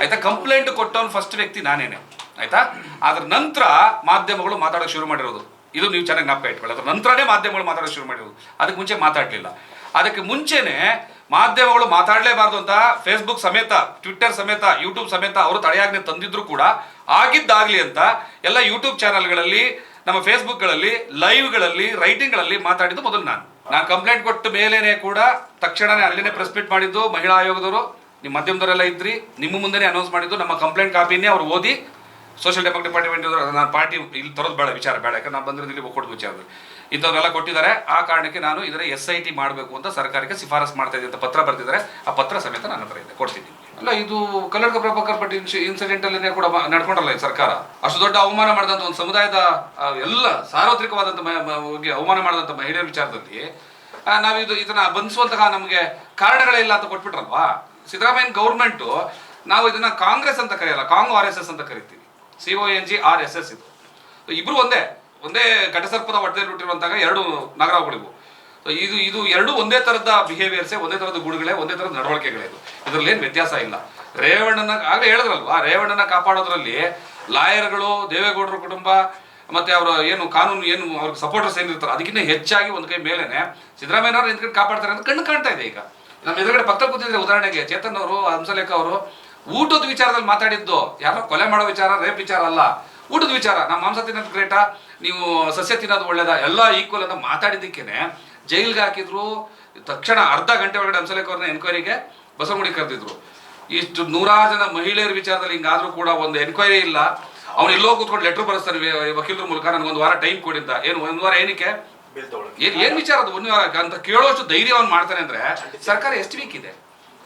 ಆಯ್ತಾ? ಕಂಪ್ಲೇಂಟ್ ಕೊಟ್ಟವನು ಫಸ್ಟ್ ವ್ಯಕ್ತಿ ನಾನೇನೆ. ಆಯ್ತಾ? ಅದ್ರ ನಂತರ ಮಾಧ್ಯಮಗಳು ಮಾತಾಡೋಕೆ ಶುರು ಮಾಡಿರೋದು. ಇದು ನೀವು ಚೆನ್ನಾಗಿ ಜ್ಞಾಪಕ ಇಟ್ಕೊಳ್ಳಿ. ಅದ್ರ ನಂತರನೇ ಮಾಧ್ಯಮಗಳು ಮಾತಾಡೋಕೆ ಶುರು ಮಾಡಿರೋದು. ಅದಕ್ಕೆ ಮುಂಚೆ ಮಾತಾಡಲಿಲ್ಲ. ಅದಕ್ಕೆ ಮುಂಚೆನೆ ಮಾಧ್ಯಮಗಳು ಮಾತಾಡಲೇಬಾರ್ದು ಅಂತ ಫೇಸ್ಬುಕ್ ಸಮೇತ ಟ್ವಿಟ್ಟರ್ ಸಮೇತ ಯೂಟ್ಯೂಬ್ ಸಮೇತ ಅವರು ತಡೆಯಾಜ್ಞೆ ತಂದಿದ್ರು ಕೂಡ ಆಗಿದ್ದಾಗಲಿ ಅಂತ ಎಲ್ಲ ಯೂಟ್ಯೂಬ್ ಚಾನಲ್ಗಳಲ್ಲಿ ನಮ್ಮ ಫೇಸ್ಬುಕ್ಗಳಲ್ಲಿ ಲೈವ್ಗಳಲ್ಲಿ ರೈಟಿಂಗ್ಗಳಲ್ಲಿ ಮಾತಾಡಿದ್ದು ಮೊದಲು ನಾನು. ನಾನು ಕಂಪ್ಲೇಂಟ್ ಕೊಟ್ಟ ಮೇಲೇನೆ ಕೂಡ ತಕ್ಷಣನೇ ಅಲ್ಲಿನೇ ಪ್ರೆಸ್ ಮೀಟ್ ಮಾಡಿದ್ದು ಮಹಿಳಾ ಆಯೋಗದವರು. ನಿಮ್ಮ ಮಾಧ್ಯಮದವರೆಲ್ಲ ಇದ್ರಿ, ನಿಮ್ಮ ಮುಂದೆನೇ ಅನೌನ್ಸ್ ಮಾಡಿದ್ದು, ನಮ್ಮ ಕಂಪ್ಲೇಂಟ್ ಕಾಪಿನೇ ಅವ್ರು ಓದಿ ಸೋಷಿಯಲ್ ಡೆಮೋಕ್ರೆಟಿಕ್ ಡಿಪಾರ್ಟ್ಮೆಂಟ್ ನಾನು ಪಾರ್ಟಿ ಇಲ್ಲಿ ತರೋದು ಬೇಡ, ವಿಚಾರ ಬೇಡ, ಯಾಕಂದ್ರೆ ನಾನು ಬಂದಿರೋದು ಇಲ್ಲಿ ಕೊಟ್ಟು ವಿಚಾರದಲ್ಲಿ ಇಂಥವ್ರೆಲ್ಲ ಕೊಟ್ಟಿದ್ದಾರೆ, ಆ ಕಾರಣಕ್ಕೆ ನಾನು ಇದರ ಎಸ್ ಐ ಟಿ ಮಾಡಬೇಕು ಅಂತ ಸರ್ಕಾರಕ್ಕೆ ಶಿಫಾರಸ್ ಮಾಡ್ತಾ ಅಂತ ಪತ್ರ ಬರೆದಿದ್ದಾರೆ. ಆ ಪತ್ರ ಸಮೇತ ನನ್ನ ಹತ್ರ ಇದೆ ಕೊಡ್ತೀನಿ ಅಲ್ಲ, ಇದು ಕನ್ನಡ ಪ್ರಭಾಕರ್ ಇನ್ಸಿಡೆಂಟ್ ಅಲ್ಲಿ ಕೂಡ ನಡ್ಕೊಂಡಲ್ಲ ಈ ಸರ್ಕಾರ? ಅಷ್ಟು ದೊಡ್ಡ ಅವಮಾನ ಮಾಡಿದಂಥ ಒಂದು ಸಮುದಾಯದ ಎಲ್ಲ ಸಾರ್ವತ್ರಿಕವಾದಂಥ ಅವಮಾನ ಮಾಡಿದಂಥ ಮಹಿಳೆಯರ ವಿಚಾರದಲ್ಲಿ ನಾವಿದು ಇದನ್ನ ಬಂಧಿಸುವಂತಹ ನಮಗೆ ಕಾರಣಗಳೇ ಇಲ್ಲ ಅಂತ ಕೊಟ್ಬಿಟ್ರಲ್ವಾ? ಸಿದ್ದರಾಮಯ್ಯ ಗೌರ್ಮೆಂಟು ನಾವು ಇದನ್ನ ಕಾಂಗ್ರೆಸ್ ಅಂತ ಕರೆಯಲ್ಲ, ಕಾಂಗ್ ಆರ್ ಎಸ್ ಎಸ್ ಅಂತ ಕರಿತೀವಿ. C O N G R S S ಇದು. ಇಬ್ರು ಒಂದೇ ಒಂದೇ ಘಟಸರ್ಪದ ಹೊಟ್ಟೆಯಲ್ಲಿ ಬಿಟ್ಟಿರುವಂತಾಗ ಎರಡು ನಗರಗಳಿವು ಇದು ಇದು ಎರಡು ಒಂದೇ ಥರದ ಬಿಹೇವಿಯರ್ಸ್ ಒಂದೇ ಥರದ ಗುಡುಗಳೇ, ಒಂದೇ ಥರದ ನಡವಳಿಕೆಗಳೇ ಇದು. ಇದರಲ್ಲಿ ಏನು ವ್ಯತ್ಯಾಸ ಇಲ್ಲ. ರೇವಣ್ಣನ, ಆಗಲೇ ಹೇಳಿದ್ರಲ್ವಾ, ರೇವಣ್ಣನ ಕಾಪಾಡೋದ್ರಲ್ಲಿ ಲಾಯರ್ಗಳು, ದೇವೇಗೌಡರ ಕುಟುಂಬ, ಮತ್ತೆ ಅವರ ಏನು ಕಾನೂನು, ಏನು ಅವ್ರಿಗೆ ಸಪೋರ್ಟರ್ಸ್ ಏನಿರ್ತಾರೆ, ಅದಕ್ಕಿಂತ ಹೆಚ್ಚಾಗಿ ಒಂದು ಕೈ ಮೇಲೇನೆ ಸಿದ್ದರಾಮಯ್ಯನವ್ರು ನಿಂತ್ಕೊಂಡು ಕಾಪಾಡ್ತಾರೆ ಅಂತ ಕಣ್ಣು ಕಾಣ್ತಾ ಇದೆ ಈಗ. ನಮ್ಮ ಎದುರುಗಡೆ ಪಕ್ಕ ಕೂತಿದ್ರೆ ಉದಾಹರಣೆಗೆ ಚೇತನ್ ಅವರು ಹಂಸಲೇಖ ಅವರು, ಊಟದ ವಿಚಾರದಲ್ಲಿ ಮಾತಾಡಿದ್ದು ಯಾರೋ ಕೊಲೆ ಮಾಡೋ ವಿಚಾರ, ರೇಪ್ ವಿಚಾರ ಅಲ್ಲ. ಊಟದ ವಿಚಾರ, ನಮ್ಮ ಮಾಂಸ ತಿನ್ನೋದು ಗ್ರೇಟಾ, ನೀವು ಸಸ್ಯ ತಿನ್ನೋದು ಒಳ್ಳೇದಾ, ಎಲ್ಲ ಈಕ್ವಲ್ ಅಂತ ಮಾತಾಡಿದ್ದಕ್ಕೇನೆ, ಜೈಲ್ಗೆ ಹಾಕಿದ್ರು, ತಕ್ಷಣ ಅರ್ಧ ಗಂಟೆ ಒಳಗಡೆ ಹಂಸಲೇಖ ಅವ್ರನ್ನ ಎನ್ಕ್ವೈರಿಗೆ ಬಸವಗುಡಿ ಕರೆದಿದ್ರು. ಇಷ್ಟು ನೂರಾರು ಜನ ಮಹಿಳೆಯರ ವಿಚಾರದಲ್ಲಿ ಹಿಂಗಾದ್ರೂ ಕೂಡ ಒಂದು ಎನ್ಕ್ವೈರಿ ಇಲ್ಲ. ಅವ್ನು ಎಲ್ಲೋ ಕೂತ್ಕೊಂಡು ಲೆಟ್ರ್ ಬರೆಸ್ತಾನೆ, ವಕೀಲರ ಮೂಲಕ ನನಗೆ ಒಂದು ವಾರ ಟೈಮ್ ಕೊಡಿದ್ದ ಏನು, ಒಂದು ವಾರ ಏನಕ್ಕೆ? ಏನ್ ಏನ್ ವಿಚಾರ ಅದು? ಒಂದು ವಾರ ಅಂತ ಕೇಳೋಷ್ಟು ಧೈರ್ಯ ಅವ್ನು ಮಾಡ್ತಾನೆ ಅಂದ್ರೆ ಸರ್ಕಾರ ಎಷ್ಟು ವೀಕ್ ಇದೆ?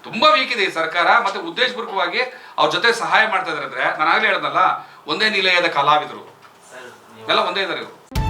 ತುಂಬಾ ವೀಕ್ ಇದೆ ಈ ಸರ್ಕಾರ. ಮತ್ತೆ ಉದ್ದೇಶಪೂರ್ವಕವಾಗಿ ಅವ್ರ ಜೊತೆ ಸಹಾಯ ಮಾಡ್ತಾ ಇದಾರೆ ಅಂದ್ರೆ ನಾನು ಆಗ್ಲೇ ಹೇಳ್ದಲ್ಲ ಒಂದೇ ನಿಲಯದ ಕಲಾವಿದರು. ಎಲ್ಲ ಒಂದೇ ಇದಾರೆ ಇವರು.